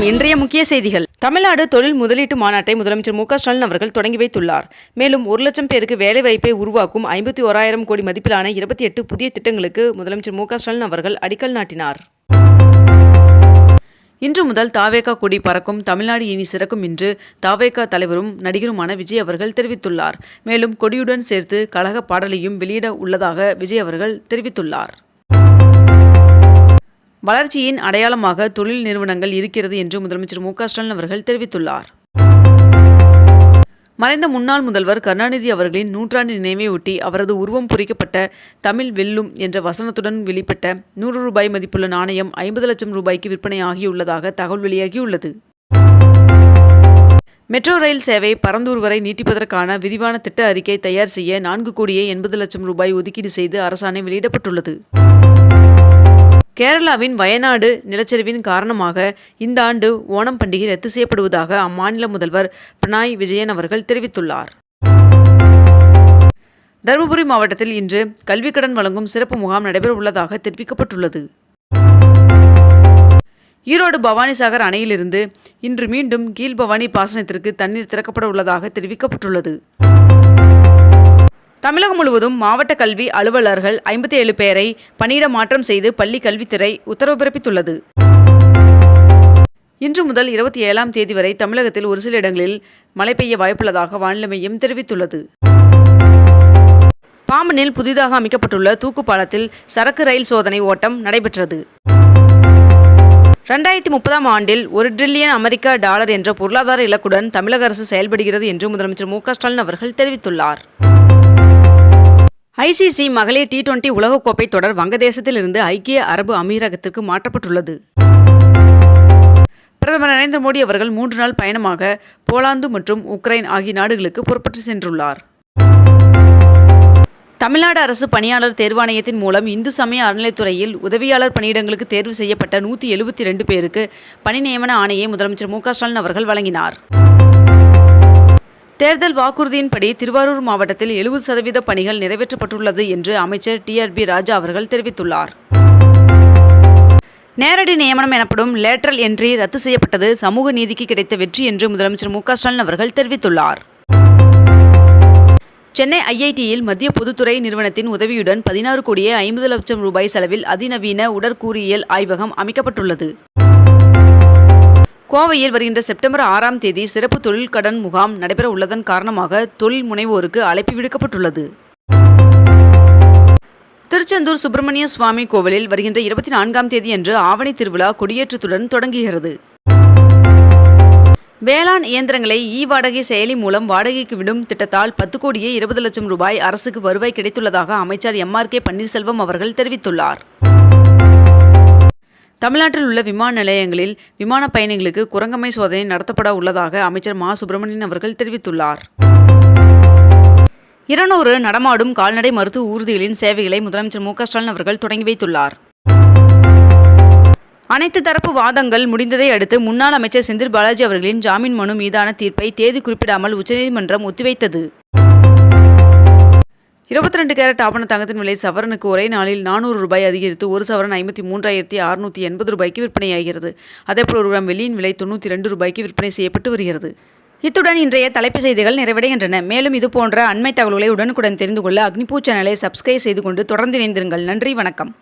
வணக்கம் இன்றைய முக்கிய செய்திகள். தமிழ்நாடு தொழில் முதலீட்டு மாநாட்டை முதலமைச்சர் மு ஸ்டாலின் அவர்கள் தொடங்கி வைத்துள்ளார். மேலும் ஒரு லட்சம் பேருக்கு வேலைவாய்ப்பை உருவாக்கும் ஐம்பத்தி ஓராயிரம் கோடி மதிப்பிலான இருபத்தி எட்டு புதிய திட்டங்களுக்கு முதலமைச்சர் மு ஸ்டாலின் அவர்கள் அடிக்கல் நாட்டினார். இன்று முதல் தாவேகா கொடி பறக்கும் தமிழ்நாடு இனி சிறக்கும் என்று தாவேகா தலைவரும் நடிகருமான விஜய் அவர்கள் தெரிவித்துள்ளார். மேலும் கொடியுடன் சேர்த்து கழக பாடலையும் வெளியிட உள்ளதாக விஜய் அவர்கள் தெரிவித்துள்ளார். வளர்ச்சியின் அடையாளமாக தொழில் நிறுவனங்கள் இருக்கிறது என்று முதலமைச்சர் மு ஸ்டாலின் அவர்கள் தெரிவித்துள்ளார். மறைந்த முன்னாள் முதல்வர் கருணாநிதி அவர்களின் நூற்றாண்டு நினைவையொட்டி அவரது உருவம் பொறிக்கப்பட்ட தமிழ் வெல்லும் என்ற வசனத்துடன் வெளிப்பட்ட நூறு ரூபாய் மதிப்புள்ள நாணயம் ஐம்பது லட்சம் ரூபாய்க்கு விற்பனையாகியுள்ளதாக தகவல் வெளியாகியுள்ளது. மெட்ரோ ரயில் சேவை பரந்தூர் வரை நீட்டிப்பதற்கான விரிவான திட்ட அறிக்கை தயார் செய்ய நான்கு கோடியே எண்பது லட்சம் ரூபாய் ஒதுக்கீடு செய்து அரசாணை வெளியிடப்பட்டுள்ளது. கேரளாவின் வயநாடு நிலச்சரிவின் காரணமாக இந்த ஆண்டு ஓணம் பண்டிகை ரத்து செய்யப்படுவதாக அம்மாநில முதல்வர் பினாய் விஜயன் அவர்கள் தெரிவித்துள்ளார். தருமபுரி மாவட்டத்தில் இன்று கல்விக் கடன் வழங்கும் சிறப்பு முகாம் நடைபெற உள்ளதாக தெரிவிக்கப்பட்டுள்ளது. ஈரோடு பவானிசாகர் அணையிலிருந்து இன்று மீண்டும் கீழ்பவானி பாசனத்திற்கு தண்ணீர் திறக்கப்பட உள்ளதாக தெரிவிக்கப்பட்டுள்ளது. தமிழகம் முழுவதும் மாவட்ட கல்வி அலுவலர்கள் ஐம்பத்தி ஏழு பேரை பணியிட மாற்றம் செய்து பள்ளி கல்வித்துறை உத்தரவு பிறப்பித்துள்ளது. இன்று முதல் இருபத்தி ஏழாம் தேதி வரை தமிழகத்தில் ஒரு சில இடங்களில் மழை பெய்ய வாய்ப்புள்ளதாக வானிலை மையம் தெரிவித்துள்ளது. பாம்பனில் புதிதாக அமைக்கப்பட்டுள்ள தூக்கு பாலத்தில் சரக்கு ரயில் சோதனை ஓட்டம் நடைபெற்றது. ரெண்டாயிரத்தி முப்பதாம் ஆண்டில் ஒரு டிரில்லியன் அமெரிக்க டாலர் என்ற பொருளாதார இலக்குடன் தமிழக அரசு செயல்படுகிறது என்று முதலமைச்சர் மு க ஸ்டாலின் அவர்கள் தெரிவித்துள்ளார். ஐசிசி மகளிர் டி டுவெண்டி உலகக்கோப்பை தொடர் வங்கதேசத்திலிருந்து ஐக்கிய அரபு அமீரகத்திற்கு மாற்றப்பட்டுள்ளது. பிரதமர் நரேந்திர மோடி அவர்கள் மூன்று நாள் பயணமாக போலாந்து மற்றும் உக்ரைன் ஆகிய நாடுகளுக்கு புறப்பட்டு சென்றுள்ளார். தமிழ்நாடு அரசு பணியாளர் தேர்வாணையத்தின் மூலம் இந்து சமய அறநிலைத்துறையில் உதவியாளர் பணியிடங்களுக்கு தேர்வு செய்யப்பட்ட நூற்றி எழுபத்தி ரெண்டு பேருக்கு பணி நியமன ஆணையை முதலமைச்சர் மு க ஸ்டாலின் அவர்கள் வழங்கினார். தேர்தல் வாக்குறுதியின்படி திருவாரூர் மாவட்டத்தில் எழுபது சதவீத பணிகள் நிறைவேற்றப்பட்டுள்ளது என்று அமைச்சர் டிஆர்பி ராஜா அவர்கள் தெரிவித்துள்ளார். நேரடி நியமனம் எனப்படும் லேட்ரல் என்ட்ரி ரத்து செய்யப்பட்டது. சமூக நீதிக்கு கிடைத்த வெற்றி என்று முதலமைச்சர் மு ஸ்டாலின் அவர்கள் தெரிவித்துள்ளார். சென்னை ஐஐடியில் மத்திய பொதுத்துறை நிறுவனத்தின் உதவியுடன் பதினாறு கோடியே ஐம்பது லட்சம் ரூபாய் செலவில் அதிநவீன உடற்கூறியல் ஆய்வகம் அமைக்கப்பட்டுள்ளது. கோவையில் வருகின்ற செப்டம்பர் ஆறாம் தேதி சிறப்பு தொழில் கடன் முகாம் நடைபெற உள்ளதன் காரணமாக தொழில் முனைவோருக்கு அழைப்பு விடுக்கப்பட்டுள்ளது. திருச்செந்தூர் சுப்பிரமணிய சுவாமி கோவிலில் வருகின்ற இருபத்தி நான்காம் தேதியன்று ஆவணி திருவிழா கொடியேற்றத்துடன் தொடங்குகிறது. வேளாண் இயந்திரங்களை இ வாடகை செயலி மூலம் வாடகைக்கு விடும் திட்டத்தால் பத்து கோடியே இருபது லட்சம் ரூபாய் அரசுக்கு வருவாய் கிடைத்துள்ளதாக அமைச்சர் எம் ஆர் கே பன்னீர்செல்வம் அவர்கள் தெரிவித்துள்ளார். தமிழ்நாட்டில் உள்ள விமான நிலையங்களில் விமான பயணிகளுக்கு குரங்கமை சோதனை நடத்தப்பட உள்ளதாக அமைச்சர் மா. சுப்பிரமணியன் அவர்கள் தெரிவித்துள்ளார். இருநூறு நடமாடும் கால்நடை மருத்துவ ஊர்திகளின் சேவைகளை முதலமைச்சர் மு. ஸ்டாலின் அவர்கள் தொடங்கி வைத்துள்ளார். அனைத்து தரப்பு வாதங்கள் முடிந்ததை அடுத்து முன்னாள் அமைச்சர் செந்தில் பாலாஜி அவர்களின் ஜாமீன் மனு மீதான தீர்ப்பை தேதி குறிப்பிடாமல் உச்சநீதிமன்றம் ஒத்திவைத்தது. இருபத்தி ரெண்டு கேரட் ஆபண தங்கத்தின் விலை சவரனுக்கு ஒரே நாளில் நானூறு ரூபாய் அதிகரித்து ஒரு சவரன் ஐம்பத்தி மூன்றாயிரத்தி அறுநூற்றி எண்பது ரூபாய்க்கு விற்பனையாகிறது. அதேபோல் ஒரு கிராம் வெள்ளியின் விலை தொண்ணூற்றி ரெண்டு ரூபாய்க்கு விற்பனை செய்யப்பட்டு வருகிறது. இத்துடன் இன்றைய தலைப்பு செய்திகள் நிறைவடைகின்றன. மேலும் இது போன்ற அண்மை தகவல்களை உடனுக்குடன் தெரிந்து கொள்ள அக்னிபூ சேனலை சப்ஸ்கிரைப் செய்து கொண்டு தொடர்ந்து இணைந்திருங்கள். நன்றி வணக்கம்.